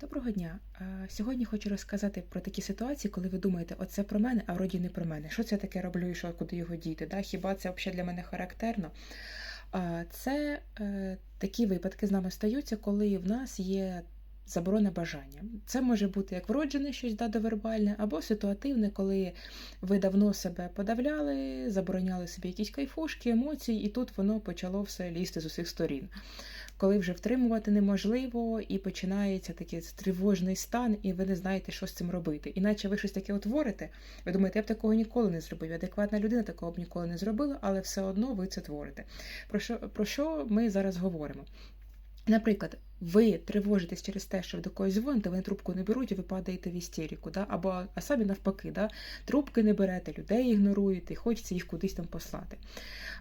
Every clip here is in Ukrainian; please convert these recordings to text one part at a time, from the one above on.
Доброго дня. Сьогодні хочу розказати про такі ситуації, коли ви думаєте, оце про мене, а вроді не про мене. Що це таке роблю і що, куди його діти? Да? Хіба це взагалі для мене характерно? Це е, такі випадки з нами стаються, коли в нас є заборона бажання. Це може бути як вроджене щось да, довербальне, або ситуативне, коли ви давно себе подавляли, забороняли собі якісь кайфушки, емоції, і тут воно почало все лізти з усіх сторін. Коли вже втримувати неможливо, і починається такий тривожний стан, і ви не знаєте, що з цим робити. Іначе ви щось таке утворите, ви думаєте, я б такого ніколи не зробив. Адекватна людина такого б ніколи не зробила, але все одно ви це творите. Про що, про що ми зараз говоримо? Наприклад, ви тривожитесь через те, що ви до когось дзвоните, вони трубку не беруть, і ви падаєте в істерику, да? або а самі навпаки, да? трубки не берете, людей ігноруєте, хочеться їх кудись там послати.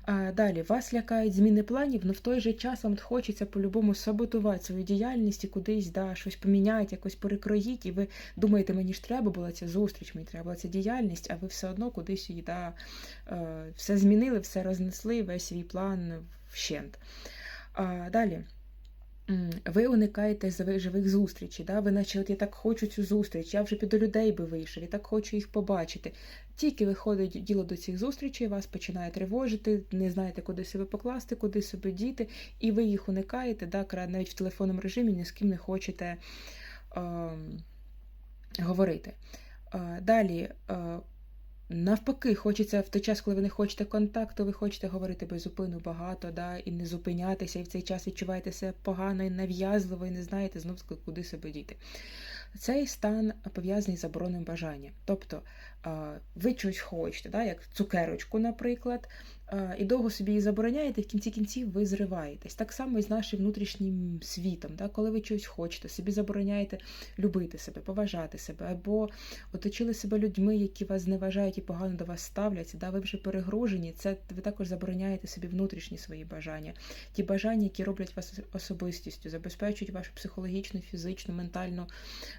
А, Далі вас лякають зміни планів, але в той же час вам хочеться по-любому саботувати свою діяльність і кудись да, щось поміняти, якось перекроїть, і ви думаєте, мені ж треба була ця зустріч, мені треба була ця діяльність, а ви все одно кудись її да, е, все змінили, все рознесли, весь свій план вщент. А, Далі. Ви уникаєте живих зустрічей, да? ви наче от я так хочу цю зустріч, я вже піду людей би вийшов, я так хочу їх побачити. Тільки виходить діло до цих зустрічей, вас починає тривожити, не знаєте, куди себе покласти, куди себе діти, і ви їх уникаєте, да? навіть в телефонному режимі ні з ким не хочете ем, говорити. Е, Далі. е, Навпаки, хочеться в той час, коли ви не хочете контакту, ви хочете говорити безупину багато, да, і не зупинятися, і в цей час відчуваєте себе погано і нав'язливо, і не знаєте знов куди себе діти. Цей стан пов'язаний з забороною бажання. Тобто ви щось хочете, да, як цукерочку, наприклад, і довго собі її забороняєте, в кінці кінців ви зриваєтесь. Так само і з нашим внутрішнім світом. Да, коли ви щось хочете, собі забороняєте любити себе, поважати себе, або оточили себе людьми, які вас зневажають і погано до вас ставляться, да, ви вже перегружені, це ви також забороняєте собі внутрішні свої бажання, ті бажання, які роблять вас особистістю, забезпечують вашу психологічну, фізичну, ментальну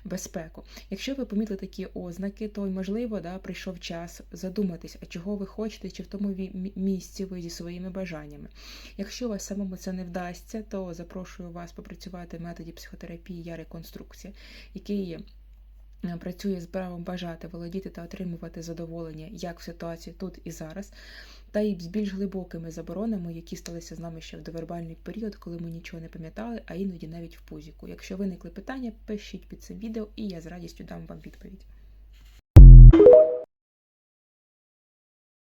безпеку. Якщо ви помітили такі ознаки, то можливо, да, прийшов час задуматись, а чого ви хочете, чи в тому місці ви зі своїми бажаннями. Якщо вас самому це не вдасться, то запрошую вас попрацювати в методі психотерапії я реконструкція, який працює з правом бажати, володіти та отримувати задоволення як в ситуації тут і зараз, та й з більш глибокими заборонами, які сталися з нами ще в довербальний період, коли ми нічого не пам'ятали, а іноді навіть в пузіку. Якщо виникли питання, пишіть під цим відео, і я з радістю дам вам відповідь.